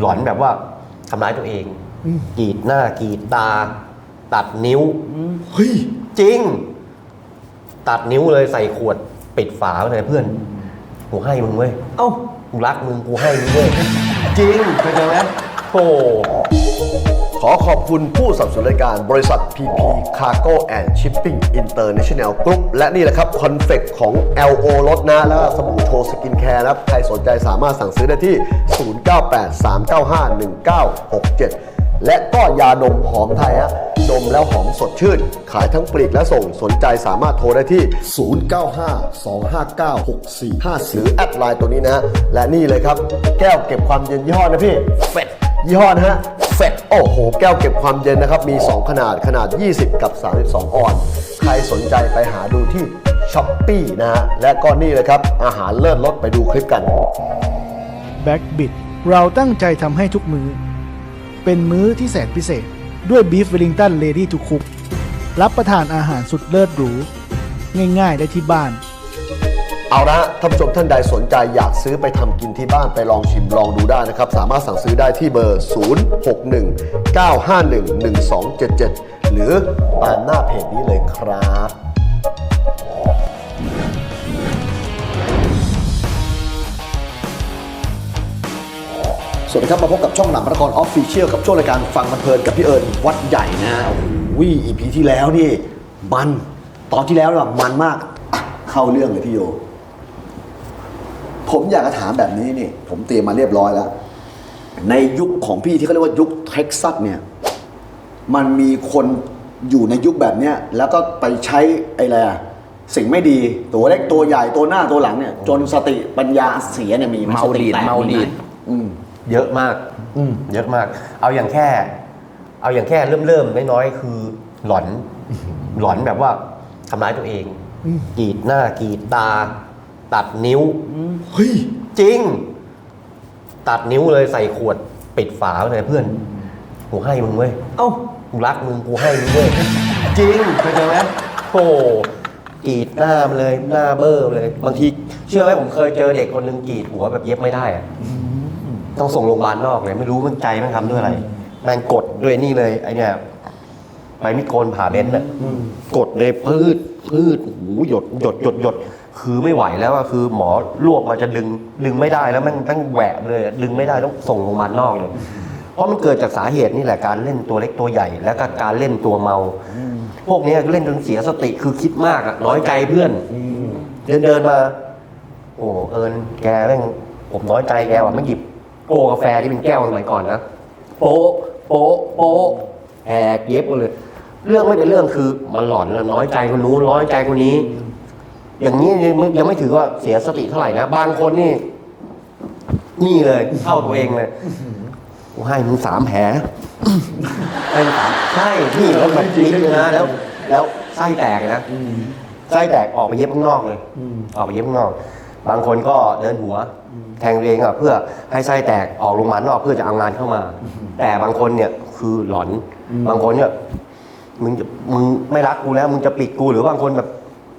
หลอนแบบว่าทำร้ายตัวเองกรีดหน้ากรีดตา ตัดนิ้วเฮ้ยจริง ตัดนิ้วเลยใส่ขวดปิดฝาไว้เลยเพื่อนกูให้มึงเว้ยเอ้ากูรักมึงกูให้มึงเว้ยจริงเคยเจอไหมโอ้ ขอขอบคุณผู้สนับสนุนรายการบริษัท PP Cargo and Shipping International Group และนี่แหละครับคอนเฟกของ LO รถนะ แล้วสบู่โชว์สกินแคร์นะครับ ใครสนใจสามารถสั่งซื้อได้ที่ 0983951967 และก็ยาดมหอมไทยฮะดมแล้วหอมสดชื่น ขายทั้งปลีกและส่งสนใจสามารถโทรได้ที่ 0952596450หรือแอดไลน์ตัวนี้นะฮะ และนี่เลยครับ แก้วเก็บความเย็นยี่ห้อนะพี่เฟดยี่ห้อนะฮะเฟดโอ้โห แก้วเก็บความเย็นนะครับ มี 2 ขนาดขนาด 20 กับ 32 ออน ใครสนใจไปหาดูที่ช้อปปีนะฮะ และก็นี่เลยครับ อาหารเลิศรสไปดูคลิปกัน แบ็กบิดเราตั้งใจทำให้ทุกมื้อ เป็นมื้อที่แสนพิเศษ ด้วยบีฟเวลลิงตันเลดี้ทูคุก รับประทานอาหารสุดเลิศหรู ง่ายๆได้ที่บ้าน เอาละท่านผู้ชมท่านใดสนใจอยากซื้อไปทำกินที่บ้านไปลองชิมลองดูได้นะครับ สามารถสั่งซื้อได้ที่เบอร์ 0619511277 หรือตามหน้าเพจนี้เลยครับ สวัสดีครับมาพบกับช่องหนังพระนครออฟฟิเชียลกับช่วงรายการฟังมันเพลินกับพี่เอิญวัดใหญ่นะโอ้โหอีพีที่แล้วนี่มันตอนที่แล้วน่ะมันมากอะเข้าเรื่องเลยพี่โย ผมอยากจะถามแบบนี้นี่ผมเตรียมมาเรียบร้อยแล้ว ในยุคของพี่ที่เขาเรียกว่ายุคเท็กซัสเนี่ย มันมีคนอยู่ในยุคแบบเนี้ยแล้วก็ไปใช้ไอ้อะไรอะสิ่งไม่ดีตัวเล็กตัวใหญ่ตัวหน้าตัวหลังเนี่ย จนสติปัญญาเสียเนี่ยมีไหเมาดีดสติแตกเมาดีดไหอืม เยอะมากเยอะมาก เอาอย่างแค่ เอาอย่างแค่เริ่มเริ่มๆน้อยๆคือหลอน หลอนแบบว่าทำร้ายตัวเองกรีดหน้ากรีดตา ตัดนิ้วเฮ้ยจริง ตัดนิ้วเลยใส่ขวดปิดฝาไว้เลยเพื่อนกูให้มึงเว้ยเอ้ากูรักมึงกูให้มึงเว้ยจริงเคยเจอไหมโอ้กรีดหน้ามันเลยหน้าเบ้อเลย บางที เชื่อไหมผมเคยเจอเด็กคนหนึ่งกรีดหัวแบบเย็บไม่ได้อะ ต้องส่งโรงพยาบาลนอกเลยไม่รู้มันใจมันทำด้วยอะไรแมันกดด้วยนี่เลยไอเนี่ยไปมิดโกนผ่าเบนซ์น่ะกดเลยพืดพืดโอ้โหหยดหยดหยดหยดคือไม่ไหวแล้วอะคือหมอลวกมาจะดึงดึงไม่ได้แล้วมันตั้งแหวะเลยดึงไม่ได้ต้องส่งโรงพยาบาลนอกเลยเพราะมันเกิดจากสาเหตุนี่แหละการเล่นตัวเล็กตัวใหญ่ แล้วก็การเล่นตัวเมา พวกเนี้ยเล่นจนเสียสติคือคิดมากอะน้อยใจเพื่อนเดินเดินมา โอ้เอิญแกแม่งผมน้อยใจแกว่ะไม่หยิบ โอ้กาแฟที่เป็นแก้วสมัยก่อนนะโป๊ะโป๊ะโป๊ะแหกเย็บหมดเลย เรื่องไม่เป็นเรื่องคือมันหลอนแล้วน้อยใจคนนู้นน้อยใจคนนี้ อย่างนี้ยังไม่ถือว่าเสียสติเท่าไหร่นะบางคนนี่ นี่เลยเข้าตัวเองเลยกูให้มึงสามแผลให้มึงสามใช่พี่แล้วแบบนี้เลยนะแล้ว แล้วไส้แตกนะไส้แตกออกไปเย็บข้างนอกเลยออกไปเย็บข้างนอก บางคนก็เดินหัว แทงตัวเองอะเพื่อให้ไส้แตกออกโรงพยาบาลนอกเพื่อจะเอางานเข้ามา แต่บางคนเนี่ยคือหลอน บางคนเนี่ยมึงจะมึงไม่รักกูแล้วมึงจะปิดกูหรือบางคนแบบ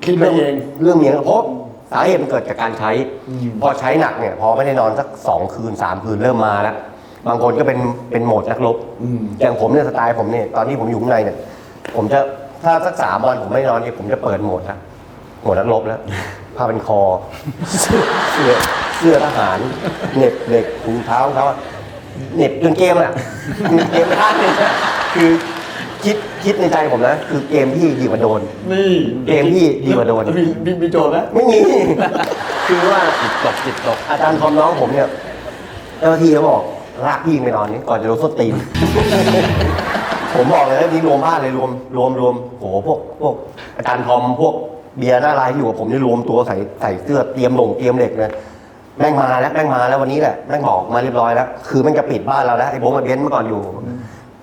คิดไปเองเรื่องเมียเพราะสาเหตุมันเกิดจากการใช้ พอใช้หนักเนี่ย พอไม่ได้นอนสักสองคืนสามคืนเริ่มมาแล้วบางคนก็เป็นเป็นโหมดนักรบอย่างผมเนี่ยสไตล์ผมเนี่ยตอนที่ผมอยู่ข้างในเนี่ย ผมจะถ้าสักสามวันผมไม่นอนเนี่ยผมจะเปิดโหมดนะโหมดนักรบแล้วผ้าเป็นคอเสื้อ เสื้อทหารเหน็บเหล็กถุงเท้ารองเท้าเหน็บจนเกมอะเกมท่านเนี่ยคือคิดคิดในใจผมนะ คือเกมที่ดีกว่าโดน นี่เกมที่ดีกว่าโดน มีมีมีโจทย์ไหมไม่มี คือว่าจิตตกจิตตกอาจารย์ทอมน้องผมเนี่ยเจ้าหน้าที่เขาบอกลากพี่ไปนอนนี่ก่อนจะโดนส้นตีน ผมบอกเลยนะนี่รวมบ้านเลยรวมรวมรวมโหพวกพวกอาจารย์ทอมพวกเบียร์หน้าลายที่อยู่กับผมนี่รวมตัวใส่ใส่เสื้อเตรียมลงเตรียมเหล็กเลย แม่งมาแล้วแม่งมาแล้ววันนี้แหละแม่งบอกมาเรียบร้อยแล้วคือแม่งจะปิดบ้านเราแล้วไอ้โบ๊ทกับเบนซ์เมื่อก่อนอยู่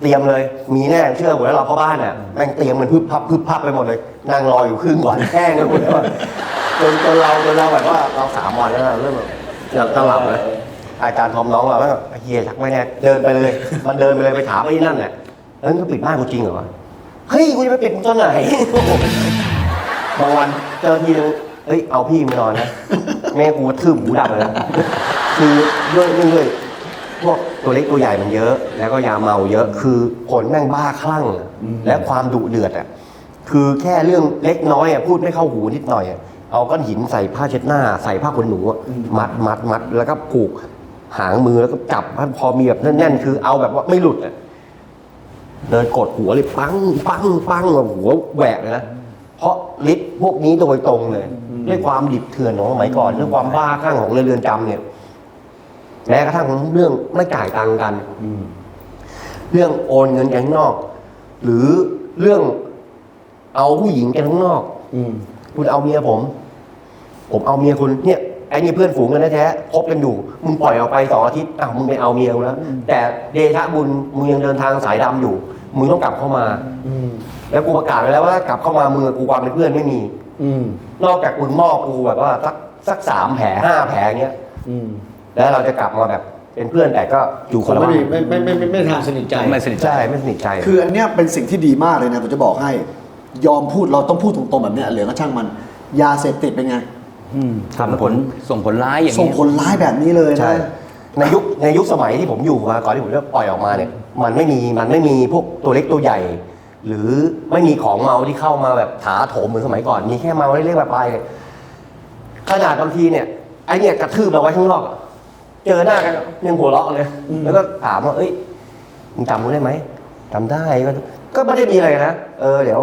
เตรียมเลยมีแน่เชื่อผมแล้วเราพ่อบ้านอะแม่งเตรียมมันพึบพับพึบพับไปหมดเลยนั่งรออยู่ครึ่งวันแห้งกันหมดแล้วอะจนจนเราจนเราแบบว่าเราสามวันแล้วนะเริ่มแบบอยากจะหลับเลยอาจารย์ทอมน้องเราแบบไอ้เฮียชักไม่แน่เดินไปเลย มันเดินไปเลยไปถามไอ้นั่นแหละเอ้ยมึงปิดบ้านกูจริงเหรอเฮ้ยกูจะไปปิดมึงตอนไหนบางวันเจ้าหน้าที่ เอ้ยเอาพี่มานอนนะ แม่กูทืบหูดับเลยนะคือด้วยด้วยพวกตัวเล็กตัวใหญ่มันเยอะ แล้วก็ยาเมาเยอะคือคนแม่งบ้าคลั่งอะและความดุเดือดอะคือแค่เรื่องเล็กน้อยอะพูดไม่เข้าหูนิดหน่อยอะเอาก้อนหินใส่ผ้าเช็ดหน้า ใส่ผ้าขนหนูอะมัดมัดมัดแล้วก็ผูกหางมือแล้วก็จับพอมีแบบแน่นๆคือเอาแบบว่าไม่หลุดอะเดินกดหัวเลยปังปังปังแบบหัวแหวกเลยนะเพราะฤทธิ์พวกนี้โดยตรงเลย ด้วยความดิบเถื่อนของสมัยก่อนด้วยความบ้าคลั่งของเรือนจำเนี่ยแม้กระทั่งเรื่องไม่จ่ายตังค์กันเรื่องโอนเงินกันข้างนอก หรือเรื่องเอาผู้หญิงกันข้างนอก อืม คุณเอาเมียผม ผมเอาเมียคุณเนี่ยไอ้นี่เพื่อนฝูงกันแท้ๆคบกันอยู่มึงปล่อยออกไปสองอาทิตย์อ้าวมึงไปเอาเมียกูแล้ว แต่เดชะบุญมึงยังเดินทางสายดำอยู่มึงต้องกลับเข้ามา อืม แล้วกูประกาศไว้แล้วว่ากลับเข้ามามึงกับกูความเป็นเพื่อนไม่มี อืม นอกจากมึงมอบกูแบบว่าสักสักสามแผลห้าแผลเงี้ยอืมแล้วเราจะกลับมาแบบเป็นเพื่อนแต่ก็อยู่คนละไม่บ้ามีนไม่ไม่ไม่ไม่ไม่ทางสนิทใจ ไม่สนิทใจใช่ไม่สนิทใจคืออันเนี้ยเป็นสิ่งที่ดีมากเลยนะผมจะบอกให้ ยอมพูดเราต้องพูดตรงๆแบบเนี้ยเหลือก็ช่างมัน ยาเสพติดเป็นไงทำผลส่งผลร้ายอย่างส่งนี้ผลร้ายแบบนี้เลยนะใช่ในยุคในยุคสมัยที่ผมอยู่มาก่อนที่ผมจะปล่อยออกมาเนี่ย มันไม่มีมันไม่มีพวกตัวเล็กตัวใหญ่ หรือไม่มีของเมาที่เข้ามาแบบถาโถมเหมือนสมัยก่อน มีแค่เมาเล็กๆแบบไปเนี่ยขนาดบางทีเนี่ยไอเนี่ยกระทืบเราไว้ข้างนอกอะเจอหน้ากันยังหัวเราะเลย แล้วก็ถามว่า เอ้ยมึงจำกูได้ไหมจำได้ก็ก็ไม่ได้มีอะไรนะ เออเดี๋ยว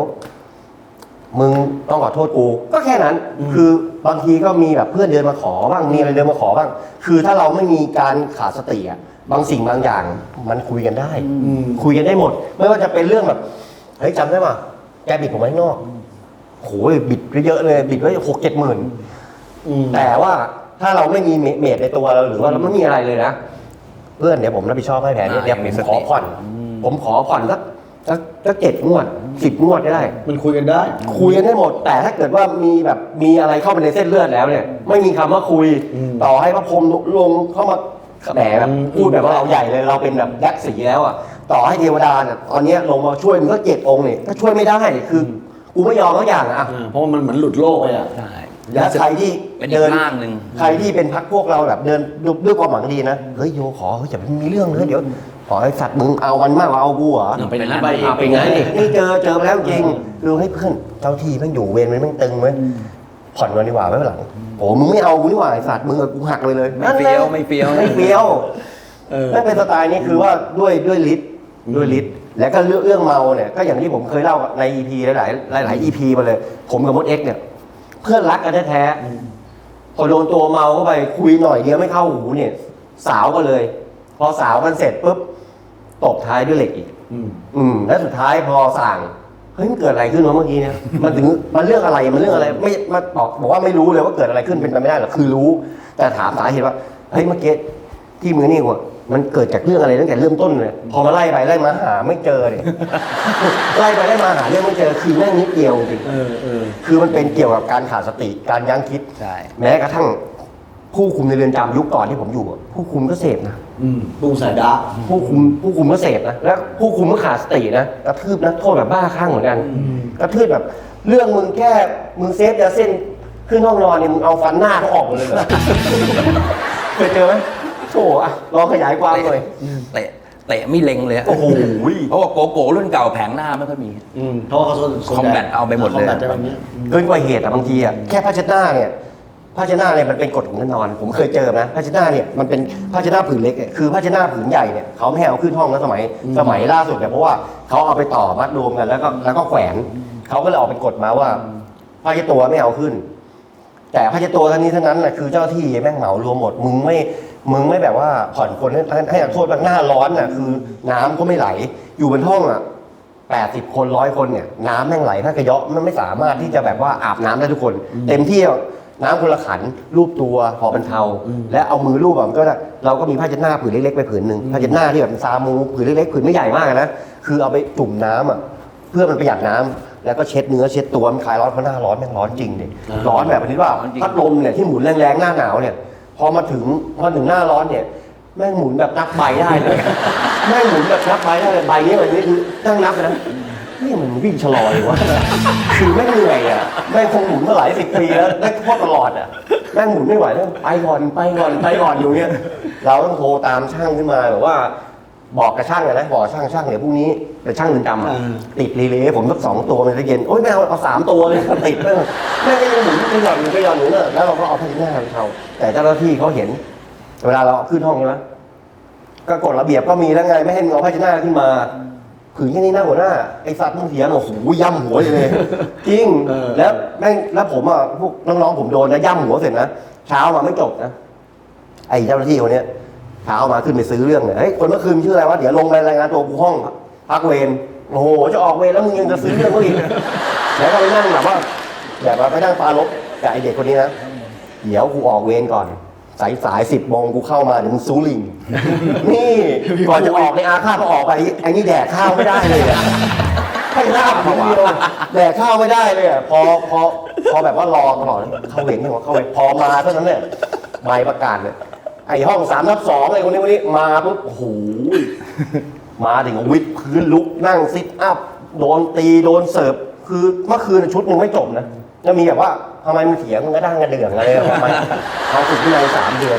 มึงต้องขอโทษกูก็แค่นั้น คือบางทีก็มีแบบเพื่อนเดินมาขอบ้างมีอะไรเดินมาขอบ้าง คือถ้าเราไม่มีการขาดสติอะบางสิ่งบางอย่างมันคุยกันได้คุยกันได้หมด ไม่ว่าจะเป็นเรื่องแบบเฮ้ยจำได้ป่ะแกบิดผมไว้ข้างนอกโหยบิดไปเยอะเลย บิดไว้หกเจ็ดหมื่นแต่ว่าถ้าเราไม่มีเมดในตัวเราหรือว่าเราไม่มีอะไรเลยนะ เพื่อนเดี๋ยวผมรับผิดชอบให้แผนเนี้เดี๋ยวผมขอผ่อน ผมขอผ่อนสักสักสักเจ็ดงวดสิบงวดก็ได้ มันคุยกันได้ คุยกันได้หมด แต่ถ้าเกิดว่ามีแบบมีอะไรเข้าไปในเส้นเลือดแล้วเนี่ย ไม่มีคำว่าคุยต่อให้พระพรหมลงเข้ามาแหมแบบพูดแบบว่าเราใหญ่เลยเราเป็นแบบยักษ์สีแล้วอะ ต่อให้เทวดาเนี่ยตอนเนี้ยลงมาช่วยมึงก็เจ็ดองค์เนี่ยก็ช่วยไม่ได้คือกูไม่ยอมทุกอย่างอะ อ่าเพราะว่ามันเหมือนหลุดโลกไปอะ ใช่ แล้วใครที่เป็นอีกเดินร่างหนึ่ง ใครที่เป็นพักพวกเราแบบเดินด้วยความหวังดีนะ เฮ้ยโยขอเฮ้ยอย่าไปมีเรื่องเลยเดี๋ยวขอให้สัตว์มึงเอามันมากกว่าเอากูเหรอเป็นอย่างนั้นไปไปอีกเอาเป็นไงนี่เจอเจอมาแล้วจริงคือให้เพื่อนเจ้าที่แม่งอยู่เวรมันแม่งตึงไว้ยผ่อนกันดีกว่าไว้หลังโอ้มึงไม่เอากูนี่หว่าไอ้สัตว์มึงกับกูหักเลยเลยไม่เฟี้ยวไม่เฟี้ยว ไม่เฟี้ยว เออนั่นเป็นสไตล์นี้คือว่าด้วยด้วยฤทธิ์ ด้วยฤทธิ์แล้วก็เรื่องเรื่องเมาเนี่ยก็อย่างที่ผมเคยเล่าใน EP หลายหลายหลาย EP มาเลย ผมกับมดเอ็กเนี่ย เพื่อนรักกันแท้ๆพอโดนตัวเมาเข้าไปคุยหน่อยเดียวไม่เข้าหูเนี่ย สาวกันเลย พอสาวกันเสร็จปุ๊บตบท้ายด้วยเหล็กอีก อืมอืมแล้วสุดท้ายพอสั่งเฮ้ยมันเกิดอะไรขึ้นวะเมื่อกี้เนี่ย มันถึงมันเรื่องอะไรมันเรื่องอะไร ไม่มาบอกบอกว่าไม่รู้เลยว่าเกิดอะไรขึ้นเป็นไปไม่ได้หรอกคือรู้ แต่ถามสาเหตุว่าเฮ้ยเมื่อกี้ที่มือนี่ว่ะ มันเกิดจากเรื่องอะไรตั้งแต่เริ่มต้นเลยพอมาไล่ไปไล่มาหาไม่เจอเนี่ยไล่ไปไล่มาหาเรื่องไม่เจอคือแม่งนิดเดียวจริงเออเออคือมันเป็นเกี่ยวกับการขาดสติการยั้งคิดใช่แม้กระทั่งผู้คุมในเรือนจำยุคก่อนที่ผมอยู่อะผู้คุมก็เสพนะอืมปรุงสายดาร์กผู้คุมผู้คุมก็เสพนะแล้วผู้คุมก็ขาดสตินะกระทืบนะโทษแบบบ้าคลั่งเหมือนกันกระทืบแบบ เรื่องมึงแค่มึงเซฟยาเส้นขึ้นห้องนอนเนี่ยมึงเอาฟันหน้าเขาออกหมดเลยเหรอเคยเจอไหม โอ้อะลองขยายความหน่อยเตะเตะไม่เล็งเลยะโอ้โหเพราะว่าโกโก้รุ่นเก่าแผงหน้าไม่ค่อยมีอืมเพราะว่าเขาส่วนส่วนใหญ่ Combat เอาไปหมดเลยคอมแบทจะแบบเนี้ยเกินกว่าเหตุอะบางทีอะแค่ผ้าเช็ดหน้าเนี่ยผ้าเช็ดหน้าเนี่ยมันเป็นกฎของแน่นอน ผมเคยเจอนะผ้าเช็ดหน้าเนี่ยมันเป็นผ้าเช็ดหน้าผืนเล็กอะคือผ้าเช็ดหน้าผืนใหญ่เนี่ยเขาไม่ให้เอาขึ้นห้องแล้วสมัย สมัยล่าสุดเนี่ยเพราะว่าเขาเอาไปต่อมัดรวมกันแล้วก็แล้วก็แขวนเขาก็เลยออกเป็นกฎมาว่าผ้าเช็ดตัวไม่เอาขึ้น แต่ผ้าเช็ดตัวทั้งนี้ทั้งนั้นน่ะคือเจ้าหน้าที่แม่งเหมารวมหมดมึงไม่ มึงไม่แบบว่าผ่อนคนให้ให้โทษแบบหน้าร้อนน่ะคือ น้ำก็ไม่ไหล อยู่บนห้องอะแปดสิบคนร้อยคนเนี่ยน้ำแม่งไหลถ้ากระเยาะมันไม่สามารถที่จะแบบว่าอาบน้ำได้ทุกคน เต็มที่อะน้ำคนละขันรูปตัวพอบรรเทา และเอามือรูปแบบก็ได้เราก็มีผ้าเช็ดหน้าผืนเล็กๆไปผืนหนึ่งผ้าเช็ดหน้าที่แบบเป็นซามูผืนเล็กๆผืนไม่ใหญ่มากอะนะคือเอาไปจุ่มน้ำอะเพื่อมันประหยัดน้ำแล้วก็เช็ดเนื้อเช็ดตัวมันคลายร้อนเพราะหน้าร้อนแม่งร้อนจริงดิร้อนแบบนี้ว่าร้อนจริงพัดลมเนี่ยที่หมุนแรงๆหน้าหนาวเนี่ย พอมาถึงมาถึงหน้าร้อนเนี่ย แม่งหมุนแบบนับใบได้เลย แม่งหมุนแบบนับใบได้เลยใบนี้แบบนี้คือนั่งนับนะนี่มันวิ่งชะลอยวะคือแม่งเหนื่อยอะแม่งคงหมุนมาหลายสิบปีแล้วแม่งโคตรตลอดอะแม่งหมุนไม่ไหวแล้วไปก่อนไปก่อนไปก่อนอยู่เนี้ยเราต้องโทรตามช่างขึ้นมาแบบว่า บอกกับช่างอะนะบอกช่างช่างเดี๋ยวพรุ่งนี้เป็นช่างเรือนจำอะติดรีเลย์ผมสักสองตัวมันจะเย็นโอ๊ยไม่เอาเอาสามตัวเลยติดแม่งแม่งก็ยังหมุนไปหย่อนหมุนไปหย่อนหมุนอะแล้วเราก็เอาพัชนะไปเช่าแต่เจ้าหน้าที่เขาเห็น เวลาเราขึ้นห้องใช่ไหมก็กฎระเบียบก็มีแล้วไงไม่ให้มึงเอาผ้าเช็ดหน้าขึ้นมาผืนแค่นี้หน้าหัวหน้าไอสัตว์มึงเถียงโอ้โหย่ำหัวเลยจริงแล้วแม่งแล้วผมอะพวกน้องๆผมโดนนะย่ำหัวเสร็จนะเช้ามาไม่จบนะ ไอเจ้าหน้าที่คนเนี้ย เช้ามาขึ้นไปซื้อเรื่องเลยเฮ้ยคนเมื่อคืนชื่ออะไรวะเดี๋ยวลงไปรายงานตัวกูห้องพักเวรโอ้โหจะออกเวรแล้วมึงยังจะซื้อเรื่องเขาอีกแล้วก็ไปนั่งแบบว่าแบบว่าไปนั่งปาลบกับไอเด็กคนนี้นะเดี๋ยวกูออกเวรก่อนสายสายสิบโมงกูเข้ามาเดี๋ยวมึงซูลิง นี่ก่อนจะออกในอาฆาตก็ออกไปไอ้นี่แดกข้าวไม่ได้เลยอะให้ข้าวทีเดียวแดกข้าวไม่ได้เลยอะพอพอพอแบบว่ารอตลอดเข้าเวรนี่หว่าเข้าเวรพอมาเท่านั้นเนี่ยใบประกาศเลย ไอ้ห้องสามนับสองไอ้คนนี้คนนี้มาปุ๊บโอ้โหมาถึงวิดพื้นลุกนั่งซิทอัพโดนตีโดนเสิร์ฟคือเมื่อคืนชุดหนึ่งไม่จบนะจะมีแบบว่าทำไมมึงเถียงมึงก็ด้างกระเดื่องอะไรทำไมเขาฝึกวินัยสามเดือน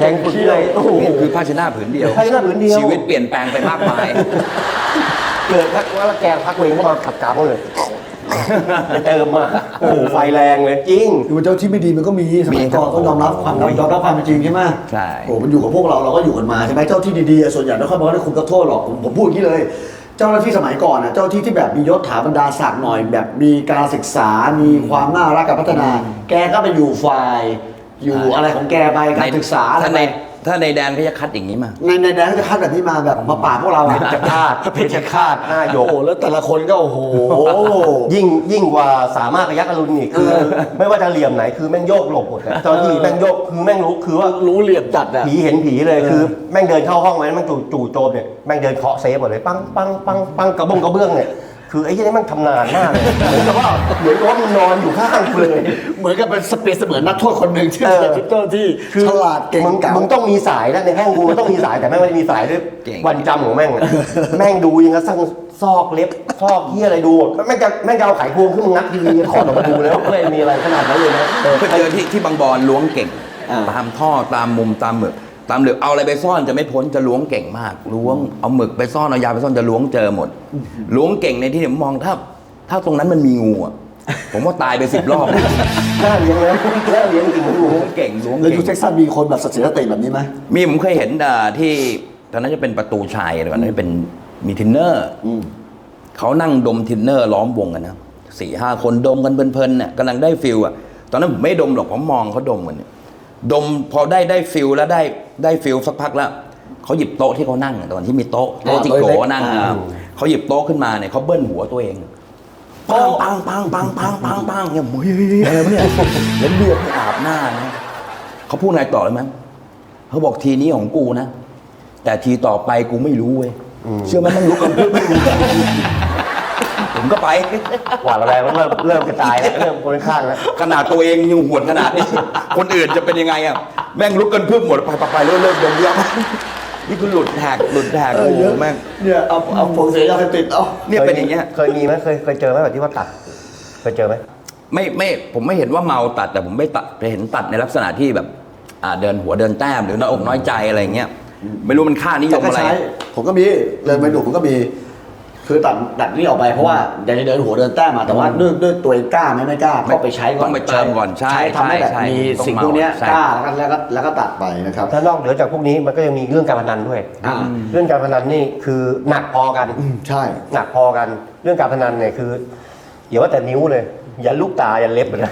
แทงฝึกวินัยโอ้โหนี่คือผ้าเชดหนาผืนเดียวผ้าเช็ดหน้าผืนเดียวชีวิตเปลี่ยนแปลงไปมากมายเกิดพักว่าแกพักเวรเข้ามาขับกราบเขาเลย ไปเติมมาโอ้โหไฟแรงเลยจริงคือเจ้าที่ไม่ดีมันก็มีสมัยก่อนต้องยอมรับความยอมรับความเป็นจริงใช่ไหมใช่โอ้มันอยู่กับพวกเราเราก็อยู่กันมาใช่ไหมเจ้าที่ดีๆอะส่วนใหญ่ไม่ค่อยบอกให้คุณก็โทษหรอกผมผมพูดอย่างนี้เลย เจ้าหน้าที่สมัยก่อนนะเจ้าที่ที่แบบมียศถาบรรดาศักดิ์หน่อย แบบมีการศึกษา มีความน่ารักการพัฒนา แกก็ไปอยู่ฝ่ายอยู่อะไรของแกไปการศึกษาอะไรถ้าไปใน ถ้าในแดนเขาจะคัดอย่างนี้มา ในในแดนเขาจะคัดแบบนี้มาแบบมาปราบพวกเราอะเพชรฆาตเพชรฆาตหน้าหยโอ้กโหแล้วแต่ละคนก็โอ้โห ยิ่งยิ่งกว่าสามารถพยักอรุณอีกคือ ไม่ว่าจะเหลี่ยมไหนคือแม่งโยกหลบหมดอะเจ้าหน้าที่แม่งโยกคือแม่งรู้คือว่ารู้เหลี่ยมจัดอะผีเห็นผีเลยคือ แม่งเดินเข้าห้องมาแม่งจู่จู่โจมเนี่ยแม่งเดินเคาะเซฟหมดเลยปังปังปังปังกระบงกระเบื้องเนี่ย คือไอ้ยี่นี่แม่งทำนานมากเลยเหมือนกับว่าเหมือนกับว่ามันนอนอยู่ข้างกูเลย เหมือนกับเป็นสเปซเสมือนนักโทษคนหนึ่งที่เออ เป็นเจ้าหน้าที่ฉลาดเก่งมึงเก่ามึงต้องมีสายนะในห้องกูมันต้องมีสายแต่แม่งไม่ได้มีสายด้วยเก่ง วันจำของแม่งอะแม่งดูยังกระทั่งซอกเล็บซอกเฮียอะไรดูหมดแม่งจะแม่งจะเอาไขควงขึ้นมางัดทีวีถอดออกมาดูแล้วไม่มีอะไรขนาดนั้นเลยนะเคยเจอที่ที่บางบอนล้วงเก่งอ่า ตามท่อตามมุมตามหมึก ตามเหลือเอาอะไรไปซ่อนจะไม่พ้นจะล้วงเก่งมากล้วงเอาหมึกไปซ่อนเอายาไปซ่อนจะล้วงเจอหมดล้วงเก่งในที่ผมมองถ้า ถ้าตรงนั้นมันมีงูอะผมว่าตายไปสิบรอบน่าเลี้ยงนะน่าเลี้ยงจริงๆล้วงเก่งล้วงแล้วเก่ยูงเท็กซัสมีคนแบบสติสติแบบนี้ไหมมีผมเคยเห็นอ่าที่ตอนนั้นจะเป็นประตูชัยอะไรแบบนั้นเป็นมีทินเนอร์เขานั่งดมทินเนอร์ล้อมวงกันนะสี่ห้าคนดมกันเพลินๆเนี่ยกำลังได้ฟิลอะตอนนั้นผมไม่ดมหรอกผมมองเขาดมกันเนี่ยดมพอได้ได้ฟิลแล้วได้ ได้ฟิลสักพักแล้วเขาหยิบโต๊ะที่เขานั่งอะตอนที่มีโต๊ะโต๊ะจิโกะนั่งอะเขาหยิบโต๊ะขึ้นมาเนี่ยเขาเบิ้ลหัวตัวเองปังปังปังปังปังปังปังเนี่ยโอ้ยอะไรวะเนี่ยแล้วเลือดที่อาบหน้านะเขาพูดอะไรต่อเลยมั้ยเขาบอกทีนี้ของกูนะ แต่ทีต่อไปกูไม่รู้เว้ยเชื่อไหมมันลุกกันเพื่อไม่รู้ ผมก็ไป หวาดอะไรมันเริ่มเริ่มกระจายแล้วเริ่มคนข้างแล้วขนาดตัวเองยังหวนขนาดนี้ คนอื่นจะเป็นยังไงอะ แม่งลุกกันเพื่อหมดไปไปไปเริ่มเริ่มดมยานี่คือหลุดแท็กหลุดแท็กเอโอ้อโหเยอะแม่งเนี่ยเอาเอาผงเสียยาเสพติดเอาเนี่ยเป็นอย่างเงี้ย เคยมีไหมเคยเคยเจอไหมแบบที่ว่าตัด เคยเจอไหมไม่ไม่ผมไม่เห็นว่าเมาตัดแต่ผมไม่ตัดไปเห็นตัดในลักษณะที่แบบอ่าเดินหัวเดินแต้มหรือน้อยอกน้อยใจอะไรอย่างเงี้ย ไม่รู้มันค่านิยแต่มก็อะไรใช้ผมก็มีเดินไปดูผมก็มี คือตัดดัดนี่ออกไปเพราะว่าอยากจะเดินหัวเดินแต้มมาแต่ว่าด้วยด้วยตัวเองกล้าไหมไม่กล้าก็ไปใช้ก่อนต้องไปเติมก่อนใช่ทำให้แบบใช่มีต้องสิ่งเมาพวกเนี้ยใช่กล้าแล้วก็แล้วก็แล้วก็ตัดไปนะครับถ้านอกเหนือจากพวกนี้มันก็ยังมีเรื่องการพนันด้วยอ่าเรื่องการพนันนี่คือหนักพอกันอืมใช่หนักพอกันเรื่องการพนันเนี่ยคืออย่าว่าแต่นิ้วเลยอย่าลูกตาอย่าเล็บเลยนะ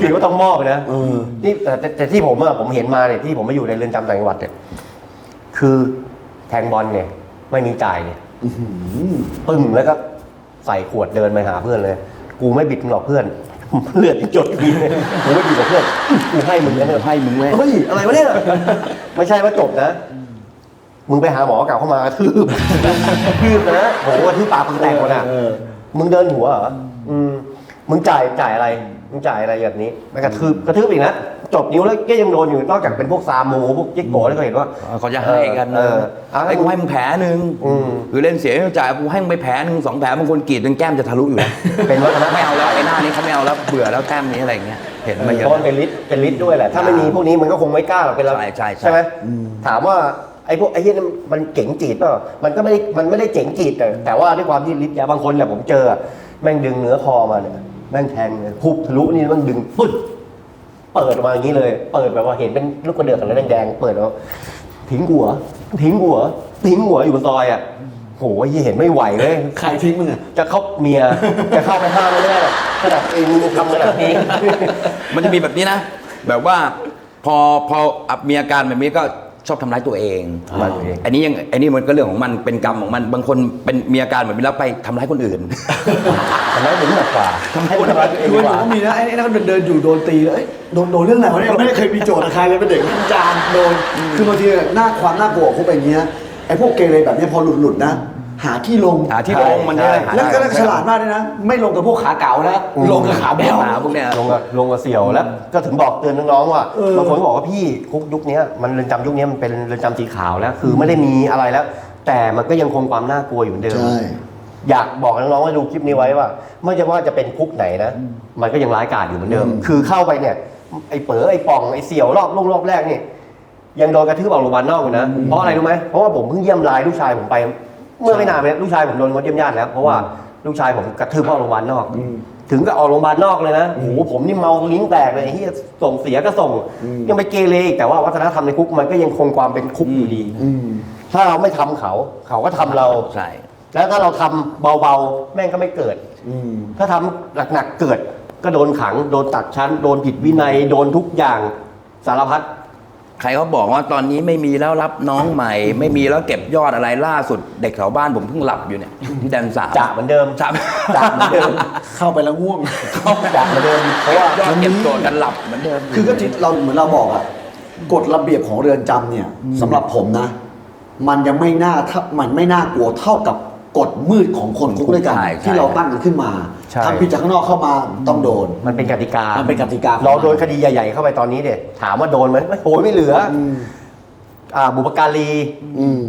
คือว่าต้องมอบเลยนะเออนี่แต่แต่แต่ที่ผมอะผมเห็นมาเนี่ยที่ผมมาอยู่ในเรือนจำต่างจังหวัดเนี่ยคือแทงบอลเนี่ยไม่มีจ่ายเนี่ย ปึ้งแล้วก็ใส่ขวดเดินไปหาเพื่อนเลย กูไม่บิดมึงหรอกเพื่อน เลือดที่จดมีเลยกูไม่บิดหรอกเพื่อนกูให้มึงแล้วเนี่ย ให้มึงเว้ยเฮ้ย อะไรวะเนี่ย ไม่ใช่ว่าจบนะ มึงไปหาหมอกลับเข้ามากระทืบกระทืบนะโหกระทืบปากมึงแตกหมดอะเออมึงเดินหัวเหรออืมมึงจ่ายจ่ายอะไร มึงจ่ายอะไรแบบนี้แล้วกระทืบกระทืบอีกนะ จบนิ้วแล้วก็ยังโดนอยู่นอกจากเป็นพวกซามูพวกจิกโกที่เขาเห็นว่า เขาจะให้กันเออเอาไอ้กูให้มึงแผลหนึ่งอืมคือเล่นเสียไม่จ่ายกูให้มึงไปแผลหนึ่งสองแผลบางคนกรีดจนแก้มจะทะลุอยู่แล้วเป็นวัฒนธรรม ไม่เอาแล้วไอ้หน้านี้เขาไม่เอาแล้วเบื่อแล้วแก้มนี้อะไรอย่างเงี้ยเห็นมาเยเพอะ ราะมันเป็นลิตเป็นลิตด้วยแหละ ถ้าไม่มีพวกนี้มันก็คงไม่กล้าหรอกเป็นเราใช่ใช่ใช่ใช่ไหมถามว่าไอ้พวกไอ้ที่มันเจ๋งจีดเปล่ามันก็ไม่ได้มันไม่ได้เจ๋งจีดแต่แต่ว่าด้วยความที่ลิตยาบางคนเนี่ยผมเจออะแม่งดึงเนื้อคอมาเนี่ยแม่งแทงเลยพุบทะลุนี่มันดึงปึ๊ด เปิดออกมาอย่างนี้เลย เปิดแบบว่าเห็นเป็นลูกกระเดือกอะไรแดงๆเปิดแล้วทิ้งหัว ทิ้งหัว ทิ้งหัวอยู่บนซอยอะโหยเห็นไม่ไหวเลย ใครทิ้งมึงอะจะเข้าเมีย จะเข้าไปห้ามไม่ได้หรอกขนาดเองมึงทำขนาดนี้มันจะมีแบบนี้นะ แบบว่าพอพออับมีอาการแบบนี้ก็ ชอบทำร้ายตัวเอง ทำร้ายตัวเอง อันนี้ยังอันนี้มันก็เรื่องของมันเป็นกรรมของมันบางคนเป็นมีอาการแบบนี้แล้วไปทำร้ายคนอื่น ทำร้ายผมหนักกว่าให้มันทำร้ายตัวเองคือดีมันกว่า ก็มีนะไอ้ไอ้นั่นก็เดินเดินอยู่โดนตีเลยเอ้ยโดนโดนเรื่องอะไรวะเนี่ยไม่ได้เคยมีโจทย์กับใครเลยเป็นเด็กจานโดนคือบางทีหน้าความน่ากลัวของพวกอย่างเงี้ยไอ้พวกเกเรแบบเนี้ยพอหลุดหลุดๆนะ หาที่ลงหาที่ลงมันใช่ได้ใช่แล้วก็ฉลาดมากเลยนะ ไม่ลงกับพวกขาเก๋านะลงกับขาแบ้วหาพวกเนี้ยลงกับลงกับเสี่ยวแล้ว ก็ถึงบอกเตือนน้องๆว่าเออบางคนก็บอกว่าพี่คุกยุคเนี้ยมันเรือนจำยุคเนี้ยมันเป็นเรือนจำสีขาวแล้ว คือไม่ได้มีอะไรแล้ว แต่มันก็ยังคงความน่ากลัวอยู่เหมือนเดิมใช่อยากบอกน้องๆว่าดูคลิปนี้ไว้ว่าไม่ว่าจะเป็นคุกไหนนะ มันก็ยังร้ายกาจอยู่เหมือนเดิม คือเข้าไปเนี่ย ไอ้เป๋อไอ้ป่องไอ้เสี่ยวรอบลูกรอบแรกนี่ยังโดนกระทืบออกโรงพยาบาลนอกอยู่นะ เพราะอะไรรู้ไหมเพราะว่าผมเพิ่งเยี่ยมรายลูกชายผมไป เมื่อไม่นานเลยลูกชายผมโดนงดเยี่ยมญาติแล้วเพราะว่าลูกชายผมกระทืบเข้าโรงพยาบาลนอก ถึงกับออกโรงพยาบาลนอกเลยนะโอ้โหผมนี่เมาลิ้นแตกเลยไอ้ที่ส่งเสียก็ส่ง ยังไปเกเรอีกแต่ว่าวัฒนธรรมในคุกมันก็ยังคงความเป็นคุกอยู่ดีถ้าเราไม่ทำเขาเขาก็ทำเรา ใช่ แล้วถ้าเราทำเบาๆ แม่งก็ไม่เกิด ถ้าทำหนักๆเกิด ก็โดนขัง โดนตัดชั้น โดนผิดวินัย โดนทุกอย่างสารพัด ใครเขาบอกว่าตอนนี้ไม่มีแล้วรับน้องใหม่ ไม่มีแล้วเก็บยอดอะไรล่าสุด เด็กแถวบ้านผมเพิ่งหลับอยู่เนี่ยที่แดนสามจะเหมือนเดิมจะจะเหมือนเดิมเข้าไปแล้วง่วงจะเหมือนเดิมเพราะว่ายอดเก็บโจทย์กันหลับเหมือนเดิมคือก็ที่เราเหมือนเราบอกอะกฎระเบียบของเรือนจำเนี่ยสำหรับผมนะ มันยังไม่น่าถ้ามันไม่น่ากลัวเท่ากับ กฎมืดของคนคุกด้วยกัน ใช่ใช่ที่เราตั้งกันขึ้นมาใช่ ทำผิดจากข้างนอกเข้ามาต้องโดน มันเป็นกติกามันเป็นกติกาของเราโดนคดีใหญ่ๆเข้าไปตอนนี้เด็ถามว่าโดนไหมไม่โอ้ยไม่เหลือออ่าบุปการีอืม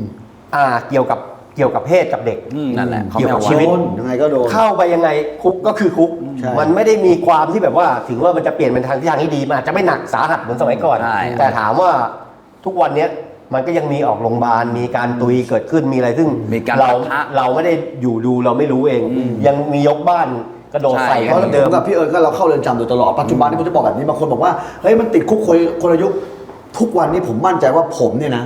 อ่าเกี่ยวกับเกี่ยวกับเพศกับเด็ก อืมนั่นแหละเขาเกี่ไม่ยวกัเอาบ ไว้ ชีวิต โดนยังไงก็โดน เข้าไปยังไงคุกก็คือคุก ใช่ มันไม่ได้มีความที่แบบว่า ถึงว่ามันจะเปลี่ยนเป็นทางที่ทางที่ดีมันอาจจะไม่หนักสาหัสเหมือนสมัยก่อน ใช่ แต่ถามว่าทุกวันเนี้ย มันก็ยังมีออกโรงพยาบาลมีการตุยเกิดขึ้นมีอะไรซึ่งมีการเราปะทะเราไม่ได้อยู่ดูเราไม่รู้เอง ยังมียกบ้านกระโดดใช่ ใส่เพกัราะนเหมือนเดิผมมกับพี่เอิญก็เราเข้าเรือนจำโดยตลอด ปัจจุบันนี้ผมจะบอกแบบนี้บางคนบอกว่าเฮ้ยมันติดคุกคนคนละยุคทุกวันนี้ผมมั่นใจว่าผมเนี่ยนะ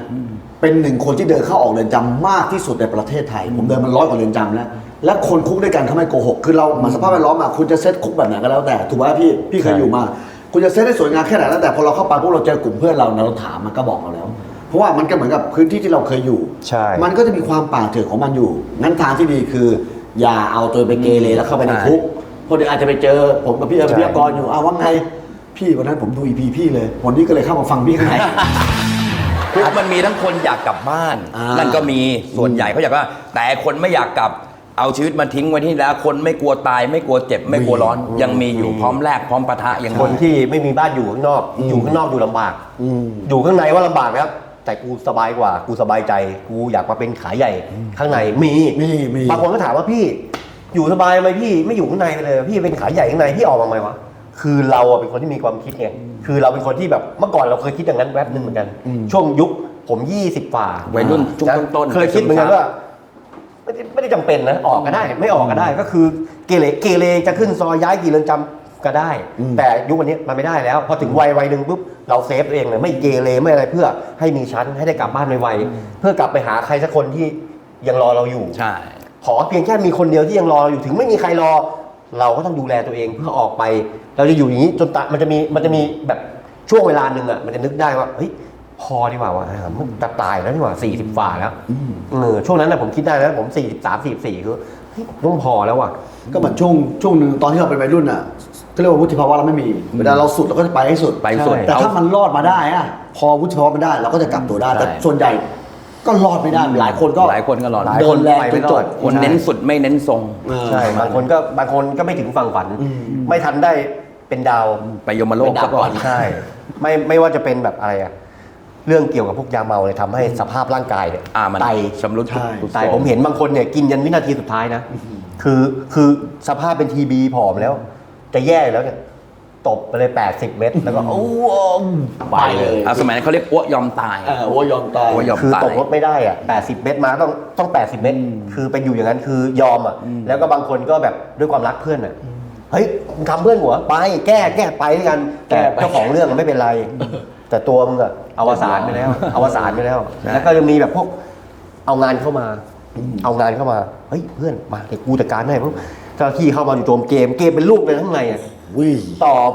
เป็นหนึ่งคนที่เดินเข้าออกเรือนจำมากที่สุดในประเทศไทย ผมเดินมันร้อยกว่าเรือนจำแล้ว และคนคุกด้วยกันเขาไม่โกหกคือเรามาสภาพแวดล้อมมาคุณจะเซตคุกแบบไหนก็แล้วแต่ถูกไหมพี่พี่เคยอยู่มา คุณจะเซตให้สวยงามแค่ไหนแล้วแต่พอเราเข้าไปพวกเราเจอกลุ่มเพื่อนเรานะเราถามมันก็บอกเราแล้ว เพราะว่ามันก็เหมือนกับพื้นที่ที่เราเคยอยู่ ใช่มันก็จะมีความป่าเถื่อนของมันอยู่ งั้นทางที่ดีคือ อย่าเอาตัวไปเกเรแล้วเข้าไปในใช่คุกเพราะเดี๋ยวอาจจะไปเจอผมกับพี่เอิญใช่พี่อากรอยู่อ้าวว่าไงพี่วันนั้นผมดูอีพีพี่เลยวันนี้ก็เลยเข้ามาฟังพี่ข้างในคุกมันมีทั้งคนอยากกลับบ้าน อ่านั่นั่นก็มีส่วนใหญ่เขาอยากว่า แต่คนไม่อยากกลับเอาชีวิตมาทิ้งไว้ที่แล้วคนไม่กลัวตายไม่กลัวเจ็บไม่กลัวร้อน ยังมีอยู่พร้อมแลกพร้อมปะทะยังมีคนที่ไม่มีบ้านอยู่ข้างนอก อยู่ข้างนอกอยู่ลำบาก อยู่ข้างในว่าลำบากนะครับ แต่กูสบายกว่า กูสบายใจ กูอยากมาเป็นขายใหญ่ข้างในมีมีมีบางคนก็ถามว่าพี่ อยู่สบายไหมพี่ไม่อยู่ข้างในไปเลย พี่เป็นขายใหญ่ข้างในพี่ออกมาไหมวะคือเราอะเป็นคนที่มีความคิดไงคือเราเป็นคนที่แบบเมื่อก่อนเราเคยคิดอย่างนั้นแวบหนึ่งเหมือนกัน ช่วงยุคผมยี่สิบฝ่าวัยรุ่นช่วงต้นๆเคยคิดเหมือนกันว่าไม่ได้ไม่ได้จำเป็นนะออกก็ได้ ไม่ออกก็ได้ก็คือเกเรเกเรจะขึ้นซอยย้ายกี่เรือนจำ ก็ได้แต่ยุควันนี้มันไม่ได้แล้ว พอถึงวัยวัยหนึ่งปุ๊บเราเซฟตัวเองเลยไม่เกเรไม่อะไรเพื่อให้มีชั้นให้ได้กลับบ้านไวๆเพื่อกลับไปหาใครสักคนที่ยังรอเราอยู่ ใช่ ขอเพียงแค่มีคนเดียวที่ยังรอเราอยู่ถึงไม่มีใครรอ เราก็ต้องดูแลตัวเองเพื่อออกไป เราจะอยู่อย่างนี้จนตะมันจะมีมันจะมีแบบช่วงเวลาหนึ่งอะมันจะนึกได้ว่าเฮ้ยพอดีกว่าวะอ่ามันจะตายแล้วดีกว่าสี่สิบฝ่าแล้วเออช่วงนั้นนะผมคิดได้แล้วผมสี่สิบสามสี่สี่คือเฮ้ยต้องพอแล้วว่ะ ก็เหมือนช่วงช่วงหนึ่งตอนที่เราเป็นวัยรุ่นอะ ก็เรียกว่าวุฒิภาวะเราไม่มี เวลาเราสุดเราก็จะไปให้สุด ไปสุดแต่ถ้าเอามันรอดมาได้อะพอวุฒิภาวะมันได้เราก็จะกลับตัวได้ใช่แต่ส่วนใหญ่ก็รอดไม่ได้หลายคนก็หลายคนก็รอดหลายเดินแรงไปจไม่นรจอบดคนเน้นสุดไม่เน้นทรงเออใช่บางคนก็บางคนก็ไม่ถึงฝั่งฝัน ไม่ทันได้เป็นดาวไปยมโลกเป็นดาซะวก่ก่ออนนใช่ไม่ไม่ว่าจะเป็นแบบอะไรอะเรื่องเกี่ยวกับพวกยาเมาเนี่ยทำให้สภาพร่างกายเนี่ยอ่ามันไตชำรุดใช่ทุกไตผมเห็นบางคนเนี่ยกินยันวินาทีสุดท้ายนะ คือคือสภาพเป็นทีบีผอมแล้ว จะแย่อยู่แล้วเนี่ยตบไปเลย 80 เม็ดแล้วก็โอ้วไปเลย อะสมัยนั้นเขาเรียกอ้วยอมตาย เออโอ้ยอมตาย โอ้ยอม คือตายตกรถไม่ได้อะ 80 เมตรมาต้องต้อง 80 เมตร คือเป็นอยู่อย่างนั้นคือยอมอะ แล้วก็บางคนก็แบบด้วยความรักเพื่อนอะ เฮ้ยมึงทำเพื่อนหัวไป แก้แก้ไปด้วยกันแต่แก้ไป เจ้าของเรื่องอะไม่เป็นไร แต่ตัวมึงอะอวสานไปแล้วอวสานไปแล้วใช่แล้วก็จะมีแบบพวกเอางานเข้ามา เอางานเข้ามา เฮ้ยเพื่อนมาเดี๋ยวกูจัดการให้พวกเจ้าหน้าที่เข้ามาอยู่โจมเกมเกมเป็นลูกเลยข้างในอะวิตอบ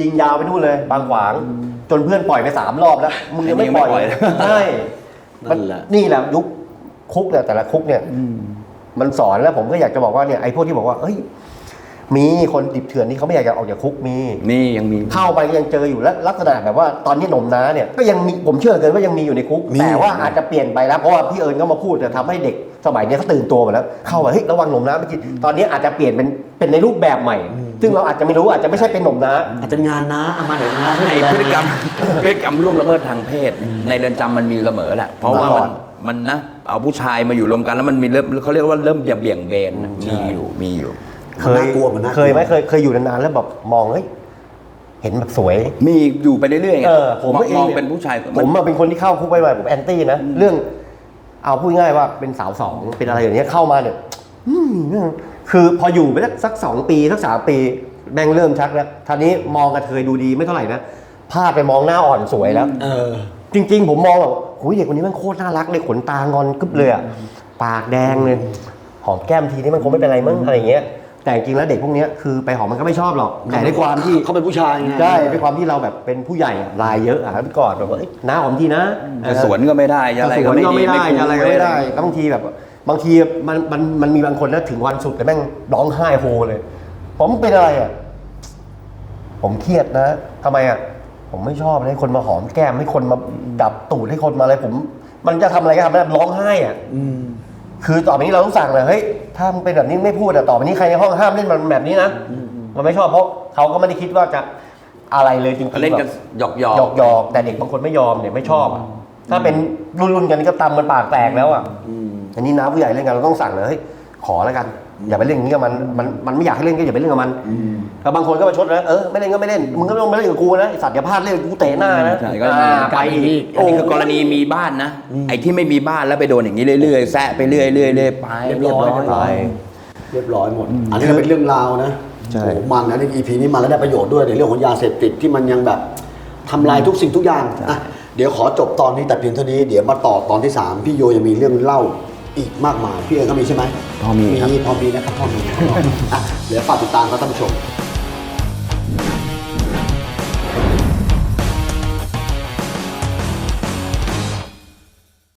ยิงยาวไปนู่นเลย บางขวาง จนเพื่อนปล่อยไปสามรอบแล้วมึงยังไม่ปล่อยยังไม่ปล่อยเลยใช่มันั่นแหละ นี่แหละยุคคุกเนี่ยแต่ละคุกเนี่ย มันสอนแล้วผมก็อยากจะบอกว่าเนี่ยไอ้พวกที่บอกว่าเอ้ย มีคนดิบเถื่อนที่เขาไม่อยากจะออกจากคุกมี นี่ยังมี เข้าไปยังเจออยู่และลักษณะแบบว่าตอนนี้หนมน้าเนี่ยก็ยังมีผมเชื่อเกินว่ายังมีอยู่ในคุก มี แต่ว่าอาจจะเปลี่ยนไปแล้วเพราะว่าพี่เอิญก็มาพูดจะทำให้เด็กสมัยนี้เขาตื่นตัวหมดแล้วเข้าไปเฮ้ยระวังหนมน้าไปกินตอนนี้อาจจะเปลี่ยนเป็นเป็นในรูปแบบใหม่ ซึ่งเราอาจจะไม่รู้อาจจะไม่ใช่เป็นหนมน้า อาจจะงานนะเอามาเดี๋ยวนะไอ้พฤติกรรมพฤติกรรมล่วงละเมิดทางเพศ ในเรือนจำมันมีเสมอแหละ เพราะว่าตลอมัดนมันนะเอาผู้ชายมาอยู่รวมกันแล้วมันมีเริ่มเขาเรียกว่าเริ่มจะเบี่ยงเบนนะมีอยู่มีอยู่ เคยน่ากลัวมันน่ากลัวเคยไหมเคยเคยอยู่นานๆแล้วแบบมองเฮ้ยเห็นแบบสวย มีอยู่ไปเรื่อยๆไงเออผมมองเองมองเนี่ยเป็นผู้ชายผมอะเป็นคนที่เข้าคุกไปใหม่ผมแอนตี้นะเรื่อง เอาพูดง่ายว่าเป็นสาวสองเป็นอะไรอย่างเงี้ยเข้ามาเนี่ยอืมคือพออยู่ไปสักสักสองปีสักสามปีแม่งเริ่มชักแล้วทีนี้มองกระเทยดูดีไม่เท่าไหร่นะพลาดไปมองหน้าอ่อนสวยแล้วเออ จริง ๆ ผมมองแบบโอ้ยเด็กคนนี้มันโคตรน่ารักเลยขนตางอนกึบเลยอะปากแดงเลยหอมแก้มทีนี่มันคงไม่เป็นไรมั้งอะไรอย่างเงี้ย แต่จริงๆแล้วเด็กพวกเนี้ยคือไปหอมมันก็ไม่ชอบหรอกแต่ด้วยความที่เขาเป็นผู้ชายไงใช่ด้วยความที่เราแบบเป็นผู้ใหญ่อะลายเยอะอะพี่กอดแบบว่าเอ้ยน้าหอมทีนะจะสวนก็ไม่ได้จะอะไรสก็วนไม่ก็ดีไม่ได้คุ้จะอะไรก็ไม่ได้แล้วบางทีแบบ บางทีมันมันมันมีบางคนนะถึงวันสุดแต่แม่งร้องไห้โฮเลย ผมเป็นอะไรอะผมเครียดนะทำไมอะผมไม่ชอบให้คนมาหอมแก้มให้คนมาดับตูดให้คนมาอะไรผม มันจะทำอะไรก็ทำได้ร้องไห้อะคือต่อไปนี้เราต้องสั่งเลยเฮ้ย ถ้ามึงเป็นแบบนี้ไม่พูดอะต่อไปนี้ใครในห้องห้ามเล่นมันแบบนี้นะมันไม่ชอบเพราะเขาก็ไม่ได้คิดว่าจะอะไรเลยจริงๆเล่นกันแบบหยอกหยอกหยอกหยอกแต่เด็กบางคนไม่ยอมเนี่ยไม่ชอบอะถ้าเป็นรุ่นรุ่นๆกันนี่ก็ตำมันปากแตกแล้วอะอันนี้น้าผู้ใหญ่เล่นกันเราต้องสั่งเลยเฮ้ย ขอแล้วกัน อย่าไปเล่นอย่างนี้กับมันมันมันไม่อยากให้เล่นก็อย่าไปเล่นกับมันแล้วบางคนก็มาชดนะเออไม่เล่นก็ไม่เล่นมึงก็ไม่ต้องมาเล่นกับกูนะไอสัตว์อย่าพลาดเล่นกับกูเตะหน้านะใช่ก็อ่าไปอีกอันนี้คือกรณีมีบ้านนะ ไอ้ที่ไม่มีบ้านแล้วไปโดนอย่างนี้เรื่อยๆแซะไปเรื่อยๆเรื่อยๆไปเรียบร้อยเรียบร้อยเรียบร้อยหมด อันนี้ก็เป็นเรื่องราวนะใช่โอ้โหมันนะใน EP นี้มันแล้วได้ประโยชน์ด้วยในเรื่องของยาเสพติดที่มันยังแบบทำลายทุกสิ่งทุกอย่างอะเดี๋ยวขอจบตอนนี้แต่เพียงเท่านี้เดี๋ยวมาต่อตอนที่ 3 พี่โยยังมีเรื่องเล่า อีกมากมาย พี่เอิญก็มีใช่ไหมพอมีครับ พอมีนะครับพอมีนะครับอะเดี๋ยวฝากติดตามครับท่านผู้ชม